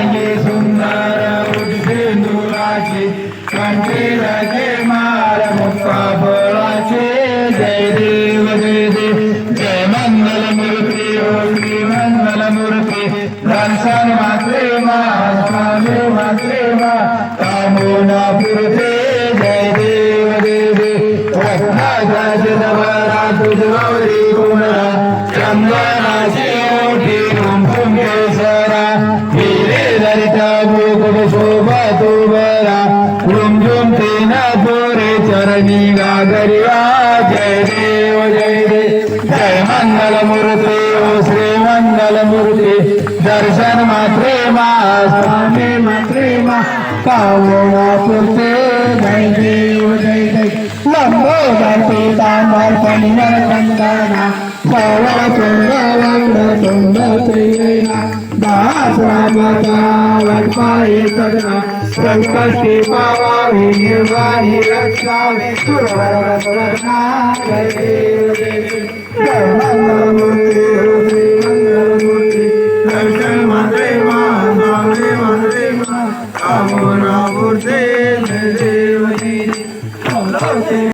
लागे सुंदर सिंदुराचे कंठी रजे मार मुक्का फळाचे. जय देव जय देव. जय मंगल मूर्ती ओ श्री मंगल मूर्ती. दर्शन मात्रे मा स्वामी मात्रे मा. कामोना पुरते जय देव जय देव. रत्नाचा जवरा तुझ गौरी चंदनाची चंद्र हिरे दरिता मुकुट शोभा तू बरा रुमझुम तीन पोरे चरणी गागरिया जय देव जय देव जय मंगल मूर्ती ओ श्री मंगल मूर्ती दर्शन मात्रे मा स्वामी मात्रे मा कावळा पुरते जय देव जय देव लंबोदर तांबर पनिवर कंदना सवळ चंद वंड चंद प्रियना दास रामाचा वडपाई सदना संकष्टी पावावी निर्वाणी रक्षावे सुरवर